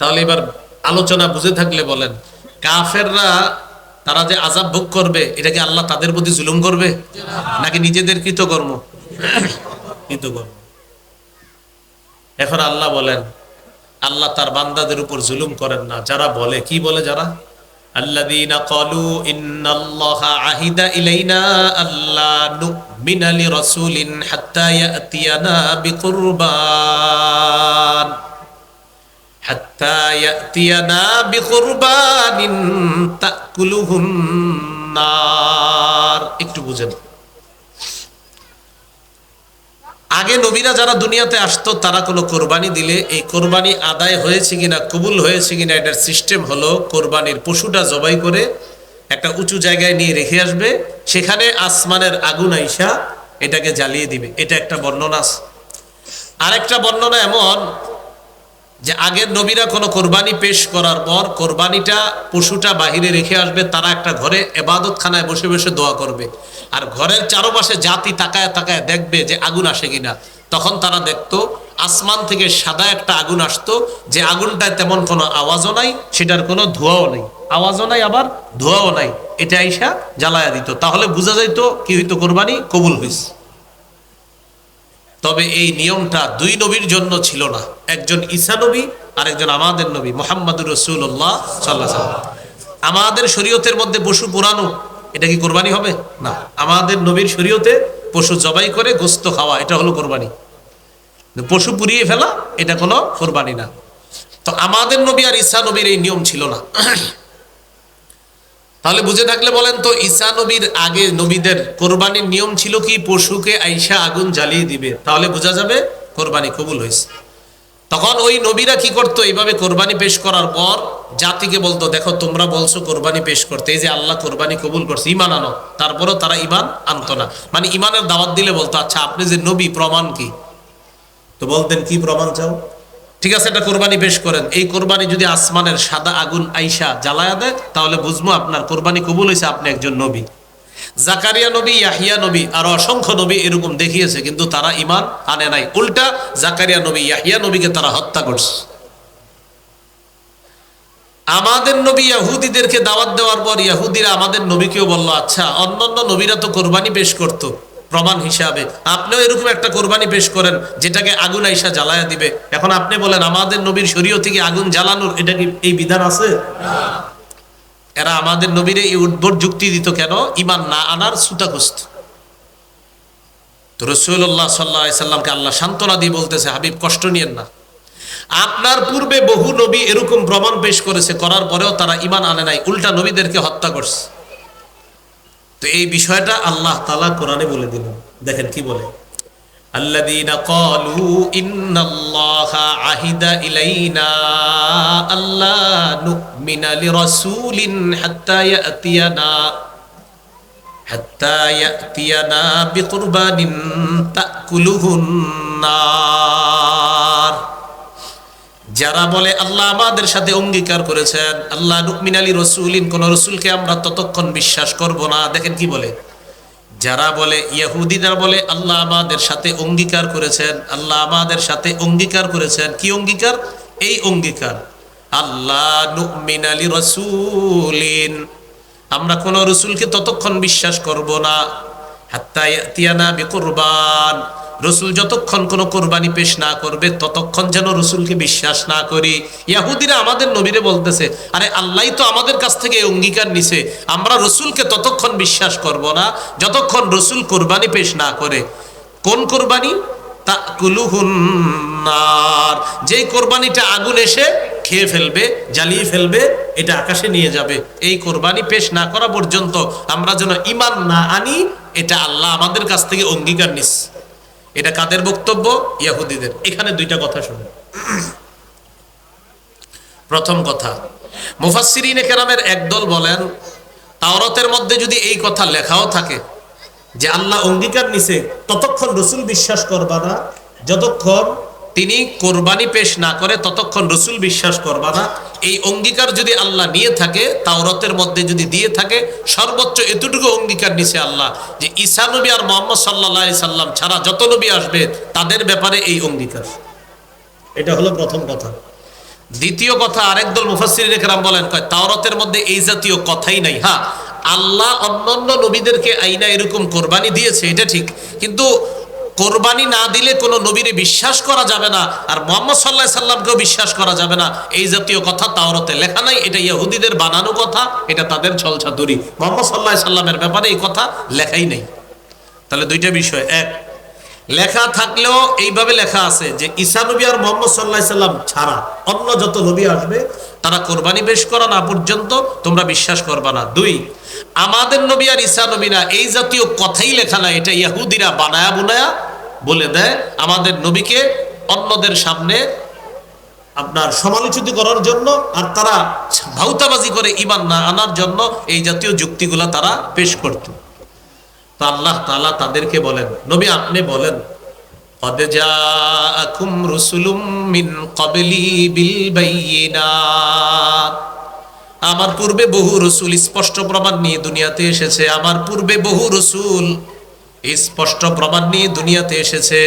তাহলে এবার আলোচনা বুঝে থাকলে বলেন, কাফেররা তারা যে আজাব ভোগ করবে, এটা কি আল্লাহ তাদের প্রতি জুলুম করবে? নাকি নিজেদের কৃতকর্ম? কৃতকর্ম। এখন আল্লাহ বলেন, আল্লাহ তার বান্দাদের উপর জুলুম করেন না। যারা বলে, কি বলে যারা? আল্লাহ حتى يأتينا بقربان تأكله النار একটু বুঝেন আগে নবীরা যারা দুনিয়াতে আসতো তারা কোনো কোরবানি দিলে এই কোরবানি আদায় হয়েছে কিনা কবুল হয়েছে কিনা এটার সিস্টেম হলো কোরবানির পশুটা জবাই করে একটা উঁচু জায়গায় নিয়ে রেখে আসবে সেখানে আসমানের আগুন আইসা এটাকে জ্বালিয়ে দিবে এটা একটা বর্ণনা আছে। আরেকটা বর্ণনা এমন যে আগের নবীরা কোনো কোরবানি পেশ করার পর কোরবানিটা পশুটা বাহিরে রেখে আসবে, তারা একটা ঘরে এবাদত খানায় বসে বসে দোয়া করবে। আর ঘরের চারপাশে জাতি তাকায় তাকায় দেখবে যে আগুন আসে কিনা। তখন তারা দেখতো, আসমান থেকে সাদা একটা আগুন আসতো, যে আগুনটায় তেমন কোনো আওয়াজও নাই, সেটার কোনো ধোঁয়াও নেই। আওয়াজও নাই, আবার ধোঁয়াও নাই। এটা আইসা জ্বালায়া দিত। তাহলে বোঝা যাইতো কি হইতো কোরবানি কবুল হইছে। তবে এই নিয়মটা দুই নবীর জন্য ছিল না। একজন ঈসা নবী আর একজন আমাদের নবী, মোহাম্মদুর রসুল্লাহ সাল্লাহ আমাদের শরীয়তের মধ্যে পশু পুরানো এটা কি কোরবানি হবে? না। আমাদের নবীর শরীয়তে পশু জবাই করে গোস্ত খাওয়া, এটা হলো কোরবানি। পশু পুড়িয়ে ফেলা, এটা কোনো কোরবানি না। তো আমাদের নবী আর ঈসা নবীর এই নিয়ম ছিল না। তাহলে বুঝে থাকলে বলেন তো, ঈসা নবীর আগে নবীদের কোরবানির নিয়ম ছিল কি? পশুকে আইসা আগুন জ্বালিয়ে দিবে। তাহলে বোঝা যাবে কোরবানি কবুল হয়েছে। তখন ওই নবীরা কি করতো? এইভাবে কোরবানি পেশ করার পর জাতিকে বলতো, দেখো, তোমরা বলছো কোরবানি পেশ করতে। এই যে আল্লাহ কোরবানি কবুল করছে ইমান আনো। তারপরও তারা ইমান আনতো না। মানে ইমানের দাওয়াত দিলে বলতো আচ্ছা আপনি যে নবী, প্রমাণ কি? তো বলতেন, কি প্রমাণ চাও? ঠিক আছে, এটা কোরবানি পেশ করেন। এই কোরবানি যদি আসমানের সাদা আগুন আইসা জ্বালায়া দেয়, তাহলে বুঝব আপনার কোরবানি কবুল হয়েছে আপনি একজন নবী। জাকারিয়া নবী, ইয়াহিয়া নবী, আর অসংখ্য নবী এরকম দেখিয়েছে, কিন্তু তারা ইমান আনে নাই। উল্টা জাকারিয়া নবী, ইয়াহিয়া নবীকে তারা হত্যা করছে। আমাদের নবী ইয়াহুদিদেরকে দাওয়াত দেওয়ার পর ইয়াহুদিরা আমাদের নবীকেও বলল আচ্ছা অন্যান্য নবীরা তো কোরবানি পেশ করতো। প্রমাণ হিসাবে। আপনিও এরকম একটা কোরবানি পেশ করেন, যেটাকে আগুন আইসা জ্বালায়া দিবে। এখন আপনি বলেন, আমাদের নবীর শরীয় থেকে আগুন জ্বালানোর এটা কি এই বিধান আছে? এরা আমাদের নবীরে এই উদ্ভট যুক্তি দিত কেন? ইমান না আনার সুতাকুস্ত তো রসুল্লাহ সাল্লাহ সাল্লামকে আল্লাহ সান্ত্বনা দিয়ে বলতেছে, হাবিব, কষ্ট নিয়েন না। আপনার পূর্বে বহু নবী এরকম প্রমাণ পেশ করেছে, করার পরেও তারা ইমান আনে নাই, উল্টা নবীদেরকে হত্যা করছে। তো এই বিষয়টা আল্লাহ তালা কোরআনে বলে দিলেন দেখেন কি বলে الذين قالوا إن الله عهد إلينا ألا نؤمن لرسول حتى يأتينا حتى يأتينا بقربان تأكله النار যারা বলে আল্লাহ আমাদের সাথে অঙ্গীকার করেছেন, আল্লাহ নুকমিন আলী রসুলিন, কোন রসুলকে আমরা ততক্ষণ বিশ্বাস করব না। দেখেন কি বলে? যারা বলে ইয়াহুদিনা বলে আল্লাহ আমাদের সাথে অঙ্গীকার করেছেন, আল্লাহ আমাদের সাথে অঙ্গীকার করেছেন। কি অঙ্গীকার? এই অঙ্গীকার, আল্লাহ নুকমিন আলী রসুলিন। আমরা কোন রসুলকে ততক্ষণ বিশ্বাস করব না। হাত্তা তিয়ানা বিকুরবান। রসুল যতক্ষণ কোনো কোরবানি পেশ না করবে, ততক্ষণ যেন রসুলকে বিশ্বাস না করি। ইয়াহুদিরা আমাদের নবীরে বলতেছে, আরে আল্লাহ তো আমাদের কাছ থেকে অঙ্গীকার নিছে, আমরা রসুলকে ততক্ষণ বিশ্বাস করব না, যতক্ষণ রসুল কোরবানি পেশ না করে। কোন কোরবানি? তা কুলুহুন্নার যেই কোরবানিটা আগুন এসে খেয়ে ফেলবে, জ্বালিয়ে ফেলবে, এটা আকাশে নিয়ে যাবে। এই কোরবানি পেশ না করা পর্যন্ত আমরা যেন ইমান না আনি, এটা আল্লাহ আমাদের কাছ থেকে অঙ্গীকার নিস। এটা কাদের বক্তব্য? ইয়াহুদিদের। এখানে দুইটা কথা শুনুন। প্রথম কথা, মুফাসসিরিন কেরামের একদল বলেন, তাওরতের মধ্যে যদি এই কথা লেখাও থাকে যে আল্লাহ অঙ্গীকার নিছে, ততক্ষণ রসুল বিশ্বাস করবা না, যতক্ষণ তিনি কোরবানি পেশ না করে, ততক্ষণ রসুল বিশ্বাস করবা না এই অঙ্গীকার যদি আল্লাহ নিয়ে থাকে তাওরতের মধ্যে যদি দিয়ে থাকে সর্বোচ্চ এতটুকু অঙ্গীকার নিছে আল্লাহ যে ঈসা নবী আর মোহাম্মদ সাল্লাহ সাল্লাম ছাড়া যত নবী আসবে তাদের ব্যাপারে এই অঙ্গীকার। এটা হলো প্রথম কথা। দ্বিতীয় কথা আরেকদল মুফাসসিরিন একরাম বলেন কয় তাওরাতের মধ্যে এই জাতীয় কথাই নাই। হ্যাঁ আল্লাহ অন্যান্য নবীদেরকে আইনা এরকম কোরবানি দিয়েছে এটা ঠিক। কিন্তু কোরবানি না দিলে কোনো নবীরে বিশ্বাস করা যাবে না, আর মোহাম্মদ সাল্লাহ সাল্লামকেও বিশ্বাস করা যাবে না। এই জাতীয় কথা তাওরাতে লেখা নাই, এটা ইয়াহুদিদের বানানো কথা, এটা তাদের ছলছা ছলছাতুরি। মোহাম্মদ সাল্লাহ সাল্লামের ব্যাপারে এই কথা লেখাই নেই। তাহলে দুইটা বিষয়, এক, লেখা থাকলেও এইভাবে লেখা আছে যে ঈসা নবী আর মোহাম্মদ সাল্লাহ সাল্লাম ছাড়া অন্য যত নবী আসবে, তারা কোরবানি বেশ করা না পর্যন্ত তোমরা বিশ্বাস করবা না। দুই আমাদের নবী আর ঈসা নবী না এই জাতীয় কথাই লেখা না এটা ইয়াহুদিরা বানায়া বুনায়া বলে দেয় আমাদের নবীকে অন্যদের সামনে আপনার সমালোচিত করার জন্য আর তারা ভাউতাবাজি করে ইমান না আনার জন্য এই জাতীয় যুক্তিগুলা তারা পেশ করত তো আল্লাহ তাআলা তাদেরকে বলেন নবী আপনি বলেন قد جاءكم رسل من قبلي بالبينات আমার পূর্বে বহু রসুল স্পষ্ট প্রমাণ নিয়ে দুনিয়াতে এসেছে। আমার পূর্বে বহু রসুল স্পষ্ট প্রমাণ নিয়ে দুনিয়াতে এসেছে।